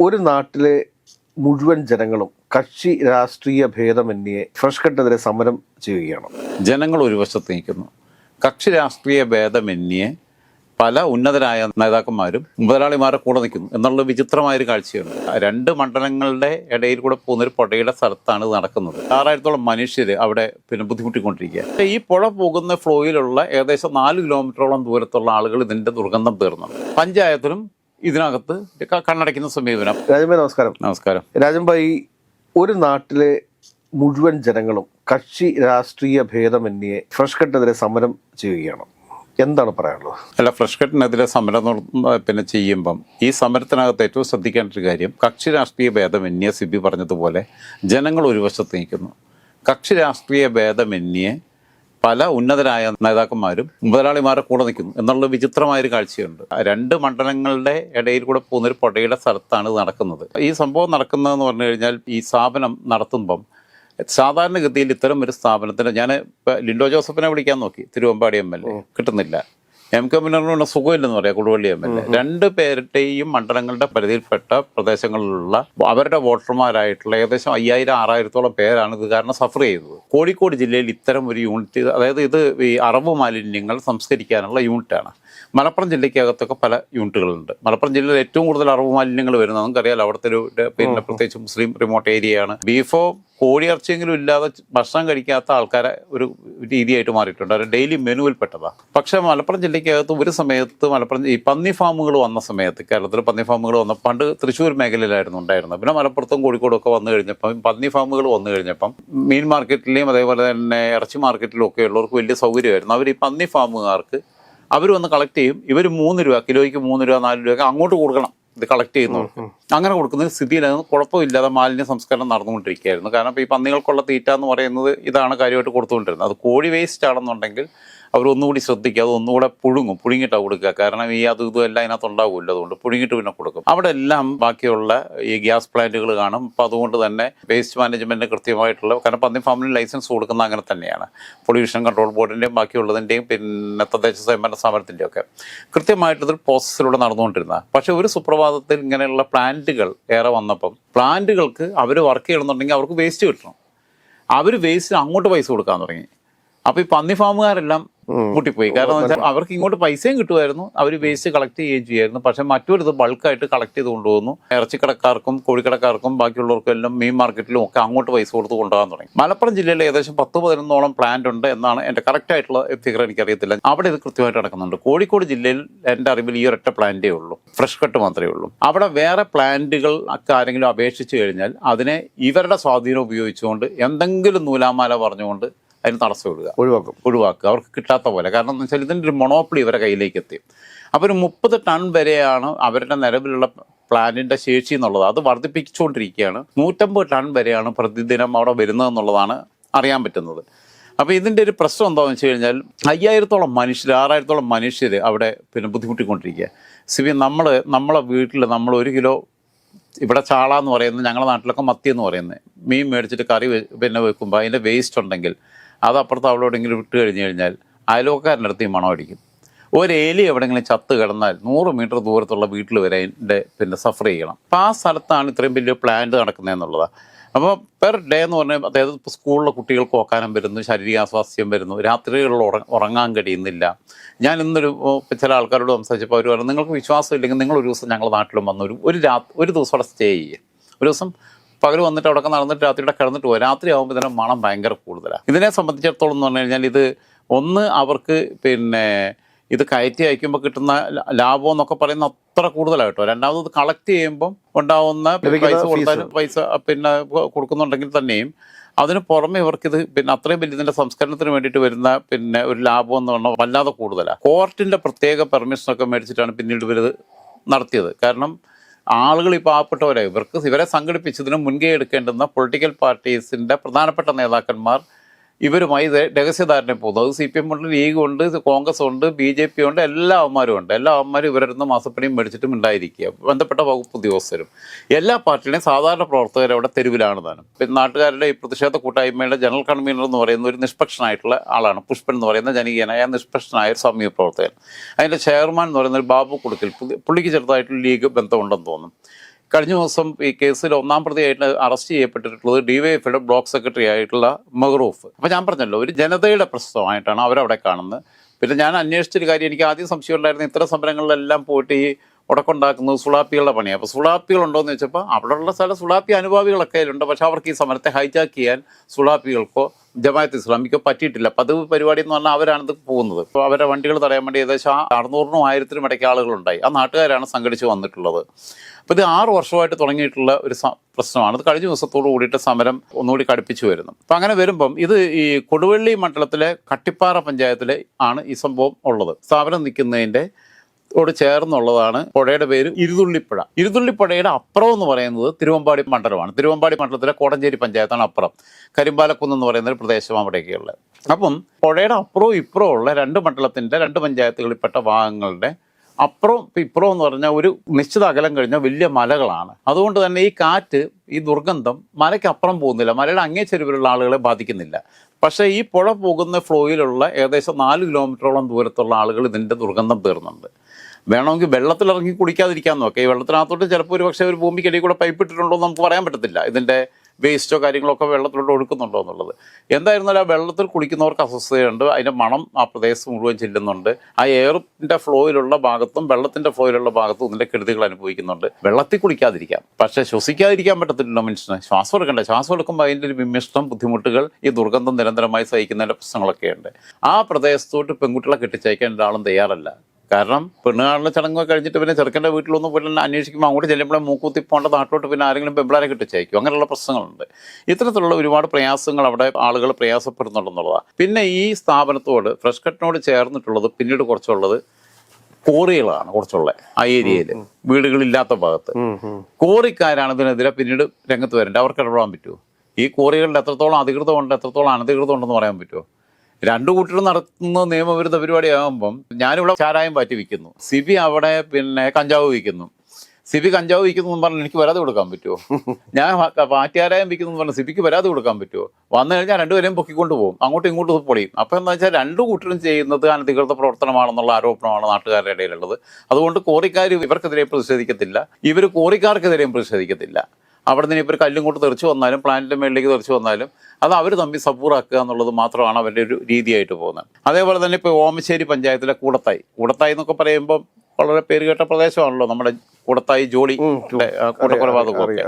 ഒരു നാട്ടിലെ മുഴുവൻ ജനങ്ങളും കക്ഷി രാഷ്ട്രീയ ഭേദമന്യേ ഫ്രഷ് കട്ടെതിരെ സമരം ചെയ്യുകയാണ്. ജനങ്ങൾ ഒരു വശത്ത് നിൽക്കുന്നു. കക്ഷി രാഷ്ട്രീയ ഭേദമന്യേ പല ഉന്നതരായ നേതാക്കന്മാരും മുതലാളിമാരെ കൂടെ നിൽക്കുന്നു. എന്നുള്ള വിചിത്രമായൊരു കാഴ്ചയാണ്. രണ്ട് മണ്ഡലങ്ങളുടെ ഇടയിൽ കൂടെ പോകുന്ന ഒരു പുഴയുടെ സ്ഥലത്താണ് ഇത് നടക്കുന്നത്. ആറായിരത്തോളം മനുഷ്യർ അവിടെ പിന്നെ ബുദ്ധിമുട്ടിക്കൊണ്ടിരിക്കുക. ഈ പുഴ പോകുന്ന ഫ്ലോയിലുള്ള ഏകദേശം നാല് കിലോമീറ്ററോളം ദൂരത്തുള്ള ആളുകൾ ഇതിന്റെ ദുർഗന്ധം തീർന്നു. പഞ്ചായത്തിലും ഇതിനകത്ത് കണ്ണടയ്ക്കുന്ന സമീപനം. രാജമ്പ നമസ്കാരം. നമസ്കാരം. രാജൻഭായ് ഒരു നാട്ടിലെ മുഴുവൻ ജനങ്ങളും കക്ഷി രാഷ്ട്രീയ ഭേദമന്യേ ഫ്രഷ് കട്ടെതിരെ സമരം ചെയ്യുകയാണ്. എന്താണ് പറയാനുള്ളത്? അല്ല ഫ്രഷ് കട്ടിനെതിരെ സമരം പിന്നെ ചെയ്യുമ്പം ഈ സമരത്തിനകത്ത് ഏറ്റവും ശ്രദ്ധിക്കേണ്ട ഒരു കാര്യം കക്ഷി രാഷ്ട്രീയ ഭേദമന്യേ സിബി പറഞ്ഞതുപോലെ ജനങ്ങൾ ഒരു വശത്ത് നിൽക്കുന്നു. കക്ഷി രാഷ്ട്രീയ ഭേദമന്യേ പല ഉന്നതരായ നേതാക്കന്മാരും മുതലാളിമാരെ കൂടെ നിൽക്കുന്നു എന്നുള്ള വിചിത്രമായൊരു കാഴ്ചയുണ്ട്. രണ്ട് മണ്ഡലങ്ങളുടെ ഇടയിൽ കൂടെ പോകുന്ന ഒരു പുഴയുടെ സ്ഥലത്താണ് ഇത് നടക്കുന്നത്. ഈ സംഭവം നടക്കുന്നതെന്ന് പറഞ്ഞു കഴിഞ്ഞാൽ ഈ സ്ഥാപനം നടത്തുമ്പം സാധാരണഗതിയിൽ ഇത്തരം ഒരു സ്ഥാപനത്തിന് ഞാൻ ലിൻഡോ ജോസഫിനെ വിളിക്കാൻ നോക്കി. Thiruvambady M L A. കിട്ടുന്നില്ല. എം കെ മുന്നറിനുള്ള സുഖമില്ലെന്ന് പറയാം കൊടുവള്ളി എം എൽ എ രണ്ട് പേരുടെയും മണ്ഡലങ്ങളുടെ പരിധിയിൽപ്പെട്ട പ്രദേശങ്ങളിലുള്ള അവരുടെ വോട്ടർമാരായിട്ടുള്ള ഏകദേശം അയ്യായിരം ആറായിരത്തോളം പേരാണ് ഇത് കാരണം സഫർ ചെയ്തത്. കോഴിക്കോട് ജില്ലയിൽ ഇത്തരം ഒരു യൂണിറ്റ് അതായത് ഇത് ഈ അറവ് മാലിന്യങ്ങൾ സംസ്കരിക്കാനുള്ള യൂണിറ്റാണ് മലപ്പുറം ജില്ലയ്ക്കകത്തൊക്കെ പല യൂണിറ്റുകളുണ്ട് മലപ്പുറം ജില്ലയിൽ ഏറ്റവും കൂടുതൽ അറവ് മാലിന്യങ്ങൾ വരുന്നത് നമുക്കറിയാം അവിടുത്തെ ഒരു പിന്നെ പ്രത്യേകിച്ച് മുസ്ലിം റിമോട്ട് ഏരിയയാണ് ബീഫോ കോഴിയിറച്ചിയെങ്കിലും ഇല്ലാതെ ഭക്ഷണം കഴിക്കാത്ത ആൾക്കാരെ ഒരു രീതിയായിട്ട് മാറിയിട്ടുണ്ട്. അവർ ഡെയിലി മെനുവിൽപ്പെട്ടതാണ് പക്ഷേ മലപ്പുറം ജില്ലയ്ക്കകത്ത് ഒരു സമയത്ത് മലപ്പുറം ഈ പന്നി ഫാമുകൾ വന്ന സമയത്ത് കേരളത്തിൽ പന്നി ഫാമുകൾ വന്ന പണ്ട് തൃശ്ശൂർ മേഖലയിലായിരുന്നു ഉണ്ടായിരുന്നത്. പിന്നെ മലപ്പുറത്തും കോഴിക്കോടും ഒക്കെ വന്നു കഴിഞ്ഞപ്പം പന്നി ഫാമുകൾ വന്നു കഴിഞ്ഞപ്പം മീൻ മാർക്കറ്റിലെയും അതേപോലെ തന്നെ ഇറച്ചി മാർക്കറ്റിലും ഒക്കെ ഉള്ളവർക്ക് വലിയ സൗകര്യമായിരുന്നു. അവർ ഈ പന്നി ഫാമുകാർക്ക് അവർ വന്ന് കളക്ട് ചെയ്യും. ഇവർ മൂന്ന് രൂപ കിലോയ്ക്ക് മൂന്ന് രൂപ നാല് രൂപ അങ്ങോട്ട് കൊടുക്കണം. ഇത് കളക്ട് ചെയ്യുന്നവർക്ക് അങ്ങനെ കൊടുക്കുന്ന സ്ഥിതിയിലായിരുന്നു കുഴപ്പമില്ലാതെ മാലിന്യ സംസ്കരണം നടന്നുകൊണ്ടിരിക്കുകയായിരുന്നു. കാരണം ഇപ്പോൾ ഈ പന്നികൾക്കുള്ള തീറ്റ എന്ന് പറയുന്നത് ഇതാണ് കാര്യമായിട്ട് കൊടുത്തുകൊണ്ടിരുന്നത്. അത് കോഴി വേസ്റ്റ് ആണെന്നുണ്ടെങ്കിൽ അവർ ഒന്നുകൂടി ശ്രദ്ധിക്കുക അത് ഒന്നുകൂടെ പുഴുങ്ങും. പുഴുങ്ങിയിട്ടാണ് കൊടുക്കുക. കാരണം ഈ അതും ഇതും എല്ലാം അതിനകത്ത് ഉണ്ടാവില്ല അതുകൊണ്ട് പുഴുങ്ങിയിട്ട് പിന്നെ കൊടുക്കും. അവിടെ എല്ലാം ബാക്കിയുള്ള ഈ ഗ്യാസ് പ്ലാന്റുകൾ കാണും. അപ്പോൾ അതുകൊണ്ട് തന്നെ വേസ്റ്റ് മാനേജ്മെന്റ് കൃത്യമായിട്ടുള്ള കാരണം പന്നി ഫാമിന് ലൈസൻസ് കൊടുക്കുന്ന അങ്ങനെ തന്നെയാണ്. പൊല്യൂഷൻ കൺട്രോൾ ബോർഡിന്റെയും ബാക്കിയുള്ളതിന്റെയും പിന്നെ തദ്ദേശ സ്വയംഭരണ സ്ഥാപനത്തിന്റെയും ഒക്കെ കൃത്യമായിട്ട് പ്രോസസ്സിലൂടെ നടന്നുകൊണ്ടിരുന്ന. പക്ഷേ ഒരു സുപ്രഭാതത്തിൽ ഇങ്ങനെയുള്ള പ്ലാന്റുകൾ ഏറെ വന്നപ്പം പ്ലാന്റുകൾക്ക് അവർ വർക്ക് ചെയ്യണമെന്നുണ്ടെങ്കിൽ അവർക്ക് വേസ്റ്റ് കിട്ടണം. അവർ വേസ്റ്റ് അങ്ങോട്ട് പൈസ കൊടുക്കാൻ തുടങ്ങി. അപ്പോൾ ഈ പന്നി ഫാമുകാരെല്ലാം പൂട്ടിപ്പോയി കാരണം വെച്ചാൽ അവർക്ക് ഇങ്ങോട്ട് പൈസയും കിട്ടുമായിരുന്നു. അവർ വേസ്റ്റ് കളക്ട് ചെയ്യുകയും ചെയ്യായിരുന്നു പക്ഷെ മറ്റൊരിത് ബൾക്കായിട്ട് കളക്ട് ചെയ്ത് കൊണ്ടുപോകുന്നു ഇറച്ചിക്കടക്കാർക്കും കോഴിക്കടക്കാർക്കും ബാക്കിയുള്ളവർക്കും എല്ലാം മീൻ മാർക്കറ്റിലും ഒക്കെ അങ്ങോട്ട് പൈസ കൊടുത്ത് കൊണ്ടുപോകാൻ തുടങ്ങി. മലപ്പുറം ജില്ലയിൽ ഏകദേശം പത്ത് പതിനൊന്നോളം പ്ലാന്റ് ഉണ്ട് എന്നാണ് എന്റെ കറക്റ്റ് ആയിട്ടുള്ള ഫിഗർ എനിക്കറിയത്തില്ല. അവിടെ ഇത് കൃത്യമായിട്ട് നടക്കുന്നുണ്ട്. കോഴിക്കോട് ജില്ലയിൽ എന്റെ അറിവിൽ ഈ ഒരൊറ്റ പ്ലാന്റേ ഉള്ളൂ. ഫ്രഷ് കട്ട് മാത്രമേ ഉള്ളൂ. അവിടെ വേറെ പ്ലാന്റുകൾ ഒക്കെ ആരെങ്കിലും അപേക്ഷിച്ച് കഴിഞ്ഞാൽ അതിനെ ഇവരുടെ സ്വാധീനം ഉപയോഗിച്ചുകൊണ്ട് എന്തെങ്കിലും നൂലാമാല പറഞ്ഞുകൊണ്ട് അതിന് തടസ്സം ഇടുക. ഒഴിവാക്കും. ഒഴിവാക്കുക. അവർക്ക് കിട്ടാത്ത പോലെ. കാരണം എന്ന് വെച്ചാൽ ഇതിന്റെ ഒരു മൊണോപ്പിളി ഇവരെ കയ്യിലേക്ക് എത്തി. അപ്പോൾ ഒരു മുപ്പത് ടൺ വരെയാണ് അവരുടെ നിലവിലുള്ള പ്ലാന്റിന്റെ ശേഷി എന്നുള്ളത്. അത് വർദ്ധിപ്പിച്ചുകൊണ്ടിരിക്കുകയാണ്. നൂറ്റമ്പത് ടൺ വരെയാണ് പ്രതിദിനം അവിടെ വരുന്നതെന്നുള്ളതാണ് അറിയാൻ പറ്റുന്നത്. അപ്പോൾ ഇതിന്റെ ഒരു പ്രശ്നം എന്താണെന്ന് വെച്ച് കഴിഞ്ഞാൽ അയ്യായിരത്തോളം മനുഷ്യർ ആറായിരത്തോളം മനുഷ്യർ അവിടെ പിന്നെ ബുദ്ധിമുട്ടിക്കൊണ്ടിരിക്കുക. സിബി നമ്മൾ നമ്മളെ വീട്ടിൽ നമ്മൾ ഒരു കിലോ ഇവിടെ ചാള എന്ന് പറയുന്നത് ഞങ്ങളുടെ നാട്ടിലൊക്കെ മത്തി എന്ന് പറയുന്നത്. മീൻ മേടിച്ചിട്ട് കറി പിന്നെ വെക്കുമ്പോൾ അതിന്റെ വേസ്റ്റ് ഉണ്ടെങ്കിൽ അത് അപ്പുറത്ത് അവളോടെങ്കിലും വിട്ട് കഴിഞ്ഞു കഴിഞ്ഞാൽ അയൽവക്കാരന്റെ അടുത്ത് ഈ മണം അടിക്കും. ഒരു എലി എവിടെയെങ്കിലും ചത്ത് കിടന്നാൽ നൂറ് മീറ്റർ ദൂരത്തുള്ള വീട്ടിൽ വരെ അതിന്റെ പിന്നെ സഫർ ചെയ്യണം. അപ്പം ആ സ്ഥലത്താണ് ഇത്രയും വലിയ പ്ലാന്റ് നടക്കുന്നതെന്നുള്ളതാണ് അപ്പോൾ പെർ ഡേ എന്ന് പറഞ്ഞാൽ അതായത് സ്കൂളിലെ കുട്ടികൾക്ക് ഓക്കാനം വരുന്നു ശാരീരികാസ്വാസ്യം വരുന്നു രാത്രികളിൽ ഉറങ്ങാൻ കഴിയുന്നില്ല. ഞാൻ ഇന്നൊരു ചില ആൾക്കാരോട് സംസാരിച്ചപ്പോൾ അവർ പറഞ്ഞു നിങ്ങൾക്ക് വിശ്വാസം ഇല്ലെങ്കിൽ നിങ്ങൾ ഒരു ദിവസം ഞങ്ങളുടെ നാട്ടിലും വന്ന് ഒരു ഒരു രാ ഒരു ദിവസം അവിടെ സ്റ്റേ ചെയ്യുക ഒരു ദിവസം പകൽ വന്നിട്ട് അവിടെ നടന്നിട്ട് രാത്രിയുടെ കിടന്നിട്ട് പോകും രാത്രി ആകുമ്പോൾ ഇതിന്റെ മണം ഭയങ്കര കൂടുതലാണ് ഇതിനെ സംബന്ധിച്ചിടത്തോളം എന്ന് പറഞ്ഞു കഴിഞ്ഞാൽ ഇത് ഒന്ന് അവർക്ക് പിന്നെ ഇത് കയറ്റി അയക്കുമ്പോൾ കിട്ടുന്ന ലാഭം എന്നൊക്കെ പറയുന്ന അത്ര കൂടുതലാണ് കേട്ടോ. രണ്ടാമത് ഇത് കളക്ട് ചെയ്യുമ്പം ഉണ്ടാവുന്ന പൈസ കൊടുത്താലും പൈസ പിന്നെ കൊടുക്കുന്നുണ്ടെങ്കിൽ തന്നെയും അതിന് പുറമെ ഇവർക്കിത് പിന്നെ അത്രയും വലിയ ഇതിന്റെ സംസ്കരണത്തിന് വേണ്ടിയിട്ട് വരുന്ന പിന്നെ ഒരു ലാഭം എന്ന് പറഞ്ഞാൽ വല്ലാതെ കൂടുതലാണ് കോർട്ടിന്റെ പ്രത്യേക പെർമിഷനൊക്കെ മേടിച്ചിട്ടാണ് പിന്നീട് ഇവരിത് നടത്തിയത്. കാരണം ആളുകൾ ഈ പാവപ്പെട്ടവരെ ഇവർക്ക് ഇവരെ സംഘടിപ്പിച്ചതിന് മുൻകൈ എടുക്കേണ്ടുന്ന പൊളിറ്റിക്കൽ പാർട്ടീസിന്റെ പ്രധാനപ്പെട്ട നേതാക്കന്മാർ ഇവരുമായി രഹസ്യധാരണ പോകുന്നു. അത് സി പി എം ഉണ്ട് ലീഗ് ഉണ്ട് കോൺഗ്രസ് ഉണ്ട് ബി ജെ പി ഉണ്ട് എല്ലാ അവന്മാരും ഉണ്ട്. എല്ലാ അവന്മാരും ഇവരുടെ മാസപ്പണിയും മേടിച്ചിട്ടും ഉണ്ടായിരിക്കുക. ബന്ധപ്പെട്ട വകുപ്പ് ഉദ്യോഗസ്ഥരും. എല്ലാ പാർട്ടിയുടെയും സാധാരണ പ്രവർത്തകർ അവിടെ തെരുവിലാണ് താനും. പിന്നെ നാട്ടുകാരുടെ ഈ പ്രതിഷേധ കൂട്ടായ്മയുടെ ജനറൽ കൺവീനർ എന്ന് പറയുന്ന ഒരു നിഷ്പക്ഷനായിട്ടുള്ള ആളാണ്. പുഷ്പൻ എന്ന് പറയുന്ന ജനകീയനായ നിഷ്പക്ഷനായ ഒരു സമീപ പ്രവർത്തകൻ. അതിന്റെ ചെയർമാൻ എന്ന് പറയുന്ന ഒരു ബാബു കുടുക്കൽ. പുള്ളി- പുള്ളിക്ക് ചെറുതായിട്ടുള്ള ലീഗ് ബന്ധമുണ്ടെന്ന് തോന്നുന്നു. കഴിഞ്ഞ ദിവസം ഈ കേസിൽ ഒന്നാം പ്രതിയായിട്ട് അറസ്റ്റ് ചെയ്യപ്പെട്ടിട്ടുള്ളത് ഡിവൈഎഫിയുടെ ബ്ലോക്ക് സെക്രട്ടറി ആയിട്ടുള്ള മെഹ്റൂഫ്. അപ്പോൾ ഞാൻ പറഞ്ഞല്ലോ ഒരു ജനതയുടെ പ്രശ്നമായിട്ടാണ് അവരവിടെ കാണുന്നത്. പിന്നെ ഞാൻ അന്വേഷിച്ചൊരു കാര്യം എനിക്ക് ആദ്യം സംശയം ഉണ്ടായിരുന്നു ഇത്തരം സമരങ്ങളിലെല്ലാം പോയിട്ട് ഈ ഉടക്കുണ്ടാക്കുന്നത് സുളാപ്പികളുടെ പണിയാണ് അപ്പോൾ സുളാപ്പികൾ ഉണ്ടോ എന്ന് വെച്ചപ്പോൾ അവിടെയുള്ള സ്ഥല സുളാപ്പി അനുഭാവികളൊക്കെ ഉണ്ട് പക്ഷേ അവർക്ക് ഈ സമരത്തെ ഹൈജാക്ക് ചെയ്യാൻ സുളാപ്പികൾക്കോ ജമാഅത്ത് ഇസ്ലാമിക്കോ പറ്റിയിട്ടില്ല. പതിവ് പരിപാടി എന്ന് പറഞ്ഞാൽ അവരാണ് ഇത് പോകുന്നത്. അപ്പോൾ അവരുടെ വണ്ടികൾ തടയാൻ വേണ്ടി ഏകദേശം അറുന്നൂറിനും ആയിരത്തിനും ഇടയ്ക്ക് ആളുകളുണ്ടായി. ആ നാട്ടുകാരാണ് സംഘടിച്ച് വന്നിട്ടുള്ളത്. അപ്പോൾ ഇത് ആറ് വർഷമായിട്ട് തുടങ്ങിയിട്ടുള്ള ഒരു പ്രശ്നമാണ്. ഇത് കഴിഞ്ഞ ദിവസത്തോട് കൂടിയിട്ട് സമരം ഒന്നുകൂടി കടുപ്പിച്ചു വരുന്നു. അപ്പോൾ അങ്ങനെ വരുമ്പം ഇത് ഈ കൊടുവള്ളി മണ്ഡലത്തിലെ കട്ടിപ്പാറ പഞ്ചായത്തിലെ ആണ് ഈ സംഭവം ഉള്ളത്. സ്ഥാപനം നിൽക്കുന്നതിന്റെ ോട് ചേർന്നുള്ളതാണ് പുഴയുടെ പേര് ഇരുതുള്ളിപ്പുഴ. ഇരുതുള്ളിപ്പുഴയുടെ അപ്പുറം എന്ന് പറയുന്നത് തിരുവമ്പാടി മണ്ഡലമാണ്. തിരുവമ്പാടി മണ്ഡലത്തിലെ കോടഞ്ചേരി പഞ്ചായത്താണ് അപ്പുറം. കരിമ്പാലക്കുന്ന് എന്ന് പറയുന്ന ഒരു പ്രദേശം അവിടേക്കുള്ളത്. അപ്പം പുഴയുടെ അപ്പുറവും ഇപ്പുറവും ഉള്ള രണ്ട് മണ്ഡലത്തിന്റെ രണ്ട് പഞ്ചായത്തുകളിൽപ്പെട്ട ഭാഗങ്ങളുടെ അപ്പുറം ഇപ്പുറം എന്ന് പറഞ്ഞാൽ ഒരു നിശ്ചിത അകലം കഴിഞ്ഞ വലിയ മലകളാണ്. അതുകൊണ്ട് തന്നെ ഈ കാറ്റ് ഈ ദുർഗന്ധം മലയ്ക്ക് അപ്പുറം പോകുന്നില്ല. മലയുടെ അങ്ങേ ചെരുവിലുള്ള ആളുകളെ ബാധിക്കുന്നില്ല. പക്ഷേ ഈ പുഴ പോകുന്ന ഫ്ലോയിലുള്ള ഏകദേശം നാല് കിലോമീറ്ററോളം ദൂരത്തുള്ള ആളുകൾ ഇതിന്റെ ദുർഗന്ധം തീർന്നുണ്ട്. വേണമെങ്കിൽ വെള്ളത്തിലിറങ്ങി കുടിക്കാതിരിക്കാൻ നോക്കാം. ഈ വെള്ളത്തിനകത്തോട്ട് ചിലപ്പോൾ ഒരു പക്ഷേ ഒരു ഭൂമിക്കടിയിൽ കൂടെ പൈപ്പ് ഇട്ടിട്ടുണ്ടോ എന്ന് നമുക്ക് പറയാൻ പറ്റത്തില്ല. ഇതിന്റെ വേസ്റ്റോ കാര്യങ്ങളൊക്കെ വെള്ളത്തിലോട്ട് ഒഴുക്കുന്നുണ്ടോ എന്നുള്ളത്. എന്തായിരുന്നാലും ആ വെള്ളത്തിൽ കുളിക്കുന്നവർക്ക് അസ്വസ്ഥതയുണ്ട്. അതിന്റെ മണം ആ പ്രദേശം മുഴുവൻ ചെല്ലുന്നുണ്ട്. ആ എയറിന്റെ ഫ്ലോയിലുള്ള ഭാഗത്തും വെള്ളത്തിന്റെ ഫ്ലോയിലുള്ള ഭാഗത്തും ഇതിന്റെ കെടുതികൾ അനുഭവിക്കുന്നുണ്ട്. വെള്ളത്തിൽ കുളിക്കാതിരിക്കാം പക്ഷേ ശ്വസിക്കാതിരിക്കാൻ പറ്റത്തില്ലല്ലോ മനുഷ്യന്. ശ്വാസം എടുക്കണ്ട. ശ്വാസം എടുക്കുമ്പോൾ അതിന്റെ ഒരു വിമിഷ്ടം ബുദ്ധിമുട്ടുകൾ ഈ ദുർഗന്ധം നിരന്തരമായി സഹിക്കുന്നതിന്റെ പ്രശ്നങ്ങളൊക്കെയുണ്ട്. ആ പ്രദേശത്തോട്ട് പെൺകുട്ടികളെ കെട്ടിച്ചയക്കാൻ ഒരാളും തയ്യാറല്ല. കാരണം പെണ്ണുകാണുള്ള ചടങ്ങൊക്കെ കഴിഞ്ഞിട്ട് പിന്നെ ചെറുക്കന്റെ വീട്ടിലൊന്നും പോയി തന്നെ അന്വേഷിക്കുമ്പോൾ അങ്ങോട്ട് ചെല്ലുമ്പോഴേ മൂക്കുത്തി പോകേണ്ട നാട്ടിലോട്ട് പിന്നെ ആരെങ്കിലും പെമ്പിളാരെ കിട്ടിച്ചയക്കും. അങ്ങനെയുള്ള പ്രശ്നങ്ങളുണ്ട്. ഇത്തരത്തിലുള്ള ഒരുപാട് പ്രയാസങ്ങൾ അവിടെ ആളുകൾ പ്രയാസപ്പെടുന്നുണ്ടെന്നുള്ളതാണ്. പിന്നെ ഈ സ്ഥാപനത്തോട് ഫ്രഷ് കട്ടിനോട് ചേർന്നിട്ടുള്ളത് പിന്നീട് കുറച്ചുള്ളത് കോറികളാണ് കുറച്ചുള്ള ആ ഏരിയയിൽ. വീടുകളില്ലാത്ത ഭാഗത്ത്. കോറിക്കാരാണ് ഇതിനെതിരെ പിന്നീട് രംഗത്ത് വരേണ്ടത് അവർക്ക് ഇടപെടാൻ പറ്റുമോ? ഈ കോറികളുടെ എത്രത്തോളം അധികൃതമുണ്ട് എത്രത്തോളം അനധികൃതമുണ്ടെന്ന് പറയാൻ പറ്റുമോ? രണ്ടു കൂട്ടരും നടത്തുന്ന നിയമവിരുദ്ധ പരിപാടിയാകുമ്പം ഞാനിവിടെ ചാരായം പാറ്റി വിൽക്കുന്നു. സിബി അവിടെ പിന്നെ കഞ്ചാവ് വിൽക്കുന്നു. സിബി കഞ്ചാവ് വിൽക്കുന്നു എന്ന് പറഞ്ഞാൽ എനിക്ക് വരാതെ കൊടുക്കാൻ പറ്റുമോ? ഞാൻ പാറ്റിയാരായം വിൽക്കുന്നു എന്ന് പറഞ്ഞാൽ സിബിക്ക് വരാതെ കൊടുക്കാൻ പറ്റുമോ? വന്നു കഴിഞ്ഞാൽ രണ്ടുപേരെയും പൊക്കിക്കൊണ്ട് പോകും. അങ്ങോട്ടും ഇങ്ങോട്ടും പൊളിയും. അപ്പം എന്താ വെച്ചാൽ രണ്ടു കൂട്ടരും ചെയ്യുന്നത് അനധികൃത പ്രവർത്തനമാണെന്നുള്ള ആരോപണമാണ് നാട്ടുകാരുടെ ഇടയിലുള്ളത്. അതുകൊണ്ട് കോറിക്കാർ ഇവർക്കെതിരെ പ്രതിഷേധിക്കത്തില്ല. ഇവർ കോറിക്കാർക്കെതിരെയും പ്രതിഷേധിക്കത്തില്ല. അവിടെ നിന്ന് ഇപ്പോൾ ഒരു കല്ലും കൊണ്ട് തെറിച്ച് വന്നാലും പ്ലാന്റിന്റെ മേളിലേക്ക് തെറിച്ച് വന്നാലും അത് അവർ തമ്മിൽ സപ്പൂറാക്കുക എന്നുള്ളത് മാത്രമാണ് അവരുടെ ഒരു രീതിയായിട്ട് പോകുന്നത്. അതേപോലെ തന്നെ ഇപ്പോൾ ഓമശ്ശേരി പഞ്ചായത്തിലെ കൂടത്തായി. കൂടത്തായി എന്നൊക്കെ പറയുമ്പോൾ വളരെ പേര് കേട്ട പ്രദേശമാണല്ലോ നമ്മുടെ കൂടത്തായി ജോളി അറിയാം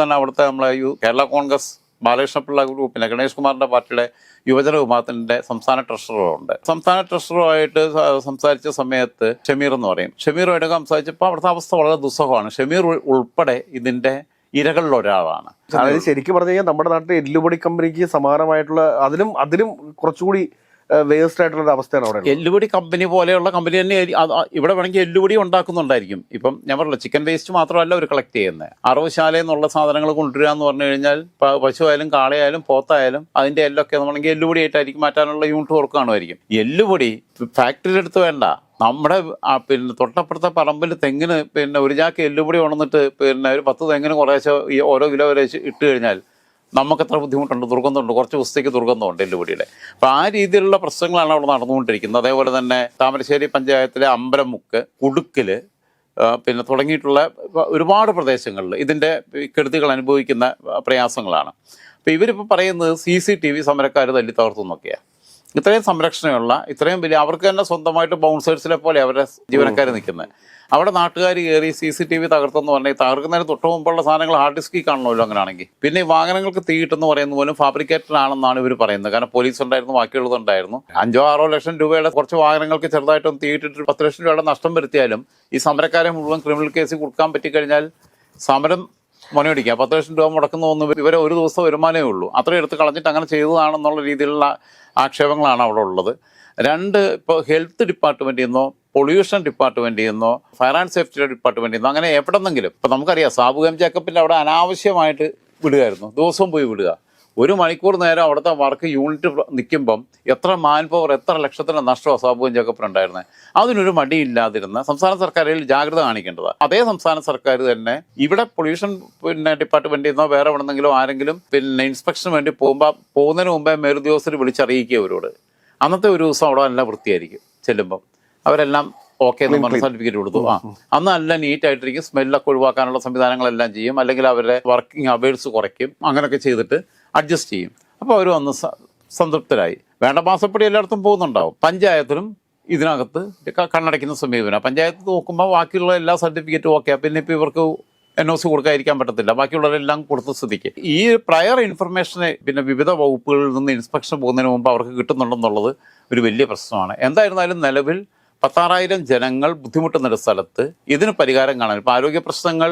തന്നെ അവിടുത്തെ നമ്മളെ യു കേരള കോൺഗ്രസ് ബാലകൃഷ്ണപിള്ള ഗ്രൂപ്പിന്റെ ഗണേഷ് കുമാറിന്റെ പാർട്ടിയുടെ യുവജന വിഭാഗത്തിന്റെ സംസ്ഥാന ട്രഷററുണ്ട് സംസ്ഥാന ട്രഷറുമായിട്ട് ആയിട്ട് സംസാരിച്ച സമയത്ത് ഷമീർ എന്ന് പറയും. ഷമീറുമായിട്ട് സംസാരിച്ചപ്പോൾ അവിടുത്തെ അവസ്ഥ വളരെ ദുസ്സഹമാണ്. ഷമീർ ഉൾപ്പെടെ ഇതിന്റെ ഇരകളിൽ ഒരാളാണ് അതായത് ശരിക്കും പറഞ്ഞു കഴിഞ്ഞാൽ നമ്മുടെ നാട്ടിലെ എല്ലുപൊടി കമ്പനിക്ക് സമാനമായിട്ടുള്ള അതിലും അതിലും കുറച്ചുകൂടി വേസ്റ്റ് ആയിട്ടുള്ള അവസ്ഥയാണ് അവിടെ എല്ലുപൊടി കമ്പനി പോലെയുള്ള കമ്പനി തന്നെ ഇവിടെ വേണമെങ്കിൽ എല്ലുപൊടി ഉണ്ടാക്കുന്നുണ്ടായിരിക്കും. ഇപ്പം ഞാൻ പറഞ്ഞല്ലോ ചിക്കൻ വേസ്റ്റ് മാത്രമല്ല അവർ കളക്ട് ചെയ്യുന്നത് അറവുശാല എന്നുള്ള സാധനങ്ങൾ കൊണ്ടുവരിക എന്ന് പറഞ്ഞു കഴിഞ്ഞാൽ പശു പശുവായാലും കാളയായാലും പോത്തായാലും അതിന്റെ എല്ലൊക്കെ എല്ലുപൊടി ആയിട്ടായിരിക്കും മാറ്റാനുള്ള യൂണിറ്റ് വർക്ക് കാണുമായിരിക്കും. എല്ലുപൊടി ഫാക്ടറിയിലെടുത്ത് വേണ്ട. നമ്മുടെ പിന്നെ തൊട്ടപ്പുറത്തെ പറമ്പിൽ തെങ്ങിന് പിന്നെ ഒരു ചാക്ക് എല്ലുപൊടി ഉണർന്നിട്ട് പിന്നെ ഒരു പത്ത് തെങ്ങിന് കുറേശ്ശെ ഈ ഓരോ കിലോ വരെ ഇട്ട് കഴിഞ്ഞാൽ നമുക്ക് എത്ര ബുദ്ധിമുട്ടുണ്ട് ദുർഗന്ധമുണ്ട്. കുറച്ച് ദിവസത്തേക്ക് ദുർഗന്ധമുണ്ട് എല്ലുപൊടിയുടെ. അപ്പോൾ ആ രീതിയിലുള്ള പ്രശ്നങ്ങളാണ് അവിടെ നടന്നുകൊണ്ടിരിക്കുന്നത്. അതേപോലെ തന്നെ താമരശ്ശേരി പഞ്ചായത്തിലെ അമ്പലമുക്ക് കുടുക്കിൽ പിന്നെ തുടങ്ങിയിട്ടുള്ള ഒരുപാട് പ്രദേശങ്ങളിൽ ഇതിന്റെ കെടുതികൾ അനുഭവിക്കുന്ന പ്രയാസങ്ങളാണ്. അപ്പോൾ ഇവരിപ്പോൾ പറയുന്നത് സി സി ടി വി സമരക്കാർ തല്ലി തകർത്തു എന്നൊക്കെയാണ് ഇത്രയും സംരക്ഷണമുള്ള ഇത്രയും വലിയ അവർക്ക് തന്നെ സ്വന്തമായിട്ട് ബൗൺസേഴ്സിലെ പോലെ അവരെ ജീവനക്കാർ നിൽക്കുന്നത് അവിടെ നാട്ടുകാർ കയറി സി സി ടി വി തകർത്തെന്ന് പറഞ്ഞാൽ തകർക്കുന്നതിന് തൊട്ട് മുമ്പുള്ള സാധനങ്ങൾ ഹാർഡ് ഡിസ്കിൽ കാണണമല്ലോ അങ്ങനെയാണെങ്കിൽ പിന്നെ ഈ വാഹനങ്ങൾക്ക് തീയിട്ടെന്ന് പറയുന്ന പോലും ഫാബ്രിക്കേറ്റഡ് ആണെന്നാണ് ഇവർ പറയുന്നത്. കാരണം പോലീസ് ഉണ്ടായിരുന്നു. ബാക്കിയുള്ളതുണ്ടായിരുന്നു അഞ്ചോ ആറോ ലക്ഷം രൂപയുടെ കുറച്ച് വാഹനങ്ങൾക്ക് ചെറുതായിട്ടൊന്ന് തീയിട്ടിട്ട് പത്ത് ലക്ഷം രൂപയുടെ നഷ്ടം വരുത്തിയാലും ഈ സമരക്കാരെ മുഴുവൻ ക്രിമിനൽ കേസിൽ കൊടുക്കാൻ പറ്റിക്കഴിഞ്ഞാൽ സമരം മുനയടിക്കുക പത്ത് ലക്ഷം രൂപ മുടക്കുന്ന ഒന്ന് ഇവരെ ഒരു ദിവസം വരുമാനമേ ഉള്ളൂ. അത്രയും എടുത്ത് കളഞ്ഞിട്ട് അങ്ങനെ ചെയ്തതാണെന്നുള്ള രീതിയിലുള്ള ആക്ഷേപങ്ങളാണ് അവിടെ ഉള്ളത്. രണ്ട് ഇപ്പോൾ ഹെൽത്ത് ഡിപ്പാർട്ട്മെന്റിൽ നിന്നോ പൊള്യൂഷൻ ഡിപ്പാർട്ട്മെന്റിൽ നിന്നോ ഫയർ ആൻഡ് സേഫ്റ്റി ഡിപ്പാർട്ട്മെന്റിൽ നിന്നോ അങ്ങനെ എവിടെന്നെങ്കിലും. ഇപ്പോൾ നമുക്കറിയാം സാബു എം ജേക്കബിന്റെ അവിടെ അനാവശ്യമായിട്ട് വിടുകയായിരുന്നു. ദിവസവും പോയി വിടുക. ഒരു മണിക്കൂർ നേരം അവിടുത്തെ വർക്ക് യൂണിറ്റ് നിൽക്കുമ്പം എത്ര മാൻ പവർ എത്ര ലക്ഷത്തിന് നഷ്ടമാണ് സാബുവും ജേക്കബിനുണ്ടായിരുന്നത് അതിനൊരു മടിയില്ലാതിരുന്ന സംസ്ഥാന സർക്കാരിൽ ജാഗ്രത കാണിക്കേണ്ടത്. അതേ സംസ്ഥാന സർക്കാർ തന്നെ ഇവിടെ പൊല്യൂഷൻ പിന്നെ ഡിപ്പാർട്ട്മെന്റിൽ നിന്നോ വേറെ എവിടെന്നെങ്കിലും ആരെങ്കിലും പിന്നെ ഇൻസ്പെക്ഷന് വേണ്ടി പോകുമ്പോൾ പോകുന്നതിന് മുമ്പേ മേലുദ്യോഗസ്ഥർ വിളിച്ചറിയിക്കുക അവരോട് അന്നത്തെ ഒരു ദിവസം അവിടെ എല്ലാം വൃത്തിയായിരിക്കും ചെല്ലുമ്പം. അവരെല്ലാം ഓക്കെ എന്ന് പറഞ്ഞ സർട്ടിഫിക്കറ്റ് കൊടുത്തു. ആ അന്ന് നല്ല നീറ്റ് ആയിട്ടിരിക്കും. സ്മെല്ലൊക്കെ ഒഴിവാക്കാനുള്ള സംവിധാനങ്ങളെല്ലാം ചെയ്യും. അല്ലെങ്കിൽ അവരുടെ വർക്കിംഗ് അവേഴ്സ് കുറയ്ക്കും. അങ്ങനെയൊക്കെ ചെയ്തിട്ട് അഡ്ജസ്റ്റ് ചെയ്യും. അപ്പോൾ അവർ വന്ന് സംതൃപ്തരായി. വേണ്ട മാസപ്പടി എല്ലായിടത്തും പോകുന്നുണ്ടാവും. പഞ്ചായത്തിലും ഇതിനകത്ത് കണ്ണടയ്ക്കുന്ന സമീപനം. പഞ്ചായത്ത് നോക്കുമ്പോൾ ബാക്കിയുള്ള എല്ലാ സർട്ടിഫിക്കറ്റും ഓക്കെ പിന്നെ ഇപ്പോൾ ഇവർക്ക് എൻ ഒ സി കൊടുക്കാതിരിക്കാൻ പറ്റത്തില്ല. ബാക്കിയുള്ളവരെല്ലാം കൊടുത്ത സ്ഥിതിക്ക് ഈ പ്രയർ ഇൻഫർമേഷനെ പിന്നെ വിവിധ വകുപ്പുകളിൽ നിന്ന് ഇൻസ്പെക്ഷൻ പോകുന്നതിന് മുമ്പ് അവർക്ക് കിട്ടുന്നുണ്ടെന്നുള്ളത് ഒരു വലിയ പ്രശ്നമാണ്. എന്തായിരുന്നാലും നിലവിൽ പത്താറായിരം ജനങ്ങൾ ബുദ്ധിമുട്ടുന്നൊരു സ്ഥലത്ത് ഇതിന് പരിഹാരം കാണാൻ ഇപ്പോൾ ആരോഗ്യ പ്രശ്നങ്ങൾ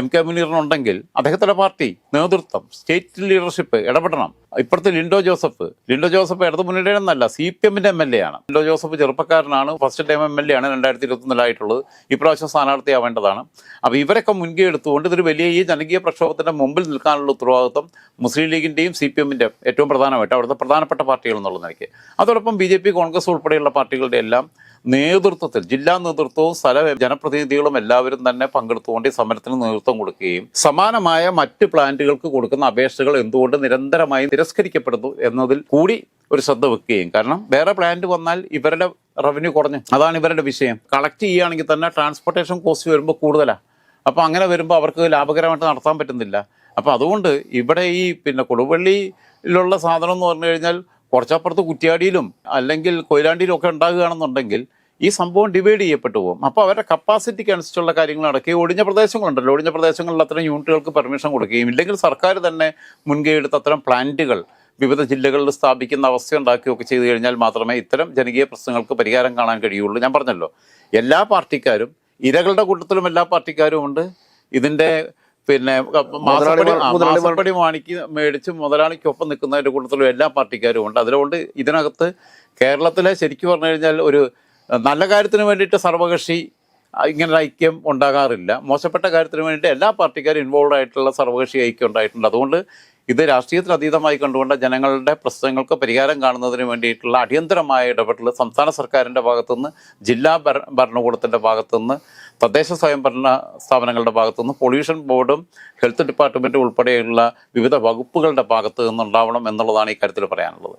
എം കെ മുനീറിനുണ്ടെങ്കിൽ അദ്ദേഹത്തിന്റെ പാർട്ടി നേതൃത്വം സ്റ്റേറ്റ് ലീഡർഷിപ്പ് ഇടപെടണം. ഇപ്പോഴത്തെ ലിൻഡോ ജോസഫ്. ലിൻഡോ ജോസഫ് ഇടതു മുന്നണിയുടെ എന്നല്ല സി പി എമ്മിന്റെ എം എൽ എ ആണ്. ലിൻഡോ ജോസഫ് ചെറുപ്പക്കാരനാണ് first time M L A ആണ് രണ്ടായിരത്തി ഇരുപത്തൊന്നിലായിട്ടുള്ളത് ഇപ്രാവശ്യം സ്ഥാനാർത്ഥിയാവേണ്ടതാണ് അപ്പോൾ ഇവരൊക്കെ മുൻകൈ എടുത്തുകൊണ്ട് ഇതൊരു വലിയ ഈ ജനകീയ പ്രക്ഷോഭത്തിന്റെ മുമ്പിൽ നിൽക്കാനുള്ള ഉത്തരവാദിത്വം മുസ്ലിം ലീഗിന്റെയും സി പി എമ്മിന്റെ ഏറ്റവും പ്രധാനമായിട്ട് അവിടുത്തെ പ്രധാനപ്പെട്ട പാർട്ടികൾ എന്നുള്ള നിലയ്ക്ക്. അതോടൊപ്പം ബി ജെ പി കോൺഗ്രസ് ഉൾപ്പെടെയുള്ള പാർട്ടികളുടെ എല്ലാം നേതൃത്വത്തിൽ ജില്ലാ നേതൃത്വവും സ്ഥല ജനപ്രതിനിധികളും എല്ലാവരും തന്നെ പങ്കെടുത്തുകൊണ്ട് ഈ സമരത്തിന് നേതൃത്വം കൊടുക്കുകയും സമാനമായ മറ്റ് പ്ലാന്റുകൾക്ക് കൊടുക്കുന്ന അപേക്ഷകൾ എന്തുകൊണ്ട് നിരന്തരമായി തിരസ്കരിക്കപ്പെടുന്നു എന്നതിൽ കൂടി ഒരു ശ്രദ്ധ വെക്കുകയും. കാരണം വേറെ പ്ലാന്റ് വന്നാൽ ഇവരുടെ റവന്യൂ കുറഞ്ഞു. അതാണ് ഇവരുടെ വിഷയം. കളക്ട് ചെയ്യുകയാണെങ്കിൽ തന്നെ ട്രാൻസ്പോർട്ടേഷൻ കോസ്റ്റ് വരുമ്പോൾ കൂടുതലാണ് അപ്പോൾ അങ്ങനെ വരുമ്പോൾ അവർക്ക് ലാഭകരമായിട്ട് നടത്താൻ പറ്റുന്നില്ല. അപ്പോൾ അതുകൊണ്ട് ഇവിടെ ഈ പിന്നെ കൊടുവള്ളിയിലുള്ള സാധനം എന്ന് പറഞ്ഞു കഴിഞ്ഞാൽ കുറച്ചപ്പുറത്ത് കുറ്റ്യാടിയിലും അല്ലെങ്കിൽ കൊയിലാണ്ടിയിലും ഒക്കെ ഉണ്ടാകുകയാണെന്നുണ്ടെങ്കിൽ ഈ സംഭവം ഡിവൈഡ് ചെയ്യപ്പെട്ടു പോകും. അപ്പോൾ അവരുടെ കപ്പാസിറ്റിക്ക് അനുസരിച്ചുള്ള കാര്യങ്ങൾ നടക്കുകയും ഒഴിഞ്ഞ പ്രദേശങ്ങളുണ്ടല്ലോ. ഒഴിഞ്ഞ പ്രദേശങ്ങളിൽ അത്തരം യൂണിറ്റുകൾക്ക് പെർമിഷൻ കൊടുക്കുകയും ഇല്ലെങ്കിൽ സർക്കാർ തന്നെ മുൻകൈ എടുത്ത് അത്തരം പ്ലാന്റുകൾ വിവിധ ജില്ലകളിൽ സ്ഥാപിക്കുന്ന അവസ്ഥ ഉണ്ടാക്കുകയൊക്കെ ചെയ്തു കഴിഞ്ഞാൽ മാത്രമേ ഇത്തരം ജനകീയ പ്രശ്നങ്ങൾക്ക് പരിഹാരം കാണാൻ കഴിയുള്ളൂ. ഞാൻ പറഞ്ഞല്ലോ എല്ലാ പാർട്ടിക്കാരും ഇരകളുടെ കൂട്ടത്തിലും എല്ലാ പാർട്ടിക്കാരും ഉണ്ട്. ഇതിന്റെ പിന്നെ മാസപ്പടി മാണിക്ക് മുതലാളിമാർ- മാസപ്പടി വാണിക്ക് മേടിച്ച് മുതലാളിക്കൊപ്പം നിൽക്കുന്നതിന്റെ കൂട്ടത്തിലും എല്ലാ പാർട്ടിക്കാരും ഉണ്ട്. അതിലുകൊണ്ട് ഇതിനകത്ത് കേരളത്തിലെ ശരിക്കും പറഞ്ഞു കഴിഞ്ഞാൽ ഒരു നല്ല കാര്യത്തിന് വേണ്ടിയിട്ട് സർവകക്ഷി ഇങ്ങനെ ഐക്യം ഉണ്ടാകാറില്ല. മോശപ്പെട്ട കാര്യത്തിന് വേണ്ടിയിട്ട് എല്ലാ പാർട്ടിക്കാരും ഇൻവോൾവ് ആയിട്ടുള്ള സർവകക്ഷി ഐക്യം ഉണ്ടായിട്ടുണ്ട്. അതുകൊണ്ട് ഇത് രാഷ്ട്രീയത്തിന് അതീതമായി കണ്ടുകൊണ്ട് ജനങ്ങളുടെ പ്രശ്നങ്ങൾക്ക് പരിഹാരം കാണുന്നതിന് വേണ്ടിയിട്ടുള്ള അടിയന്തരമായ ഇടപെടൽ സംസ്ഥാന സർക്കാരിന്റെ ഭാഗത്തുനിന്ന് ജില്ലാ ഭര- ഭരണകൂടത്തിന്റെ ഭാഗത്തുനിന്ന് തദ്ദേശ സ്വയംഭരണ സ്ഥാപനങ്ങളുടെ ഭാഗത്തുനിന്ന് പൊല്യൂഷൻ ബോർഡും ഹെൽത്ത് ഡിപ്പാർട്ട്മെന്റും ഉൾപ്പെടെയുള്ള വിവിധ വകുപ്പുകളുടെ ഭാഗത്തു നിന്നുണ്ടാവണം എന്നുള്ളതാണ് ഇക്കാര്യത്തിൽ പറയാനുള്ളത്.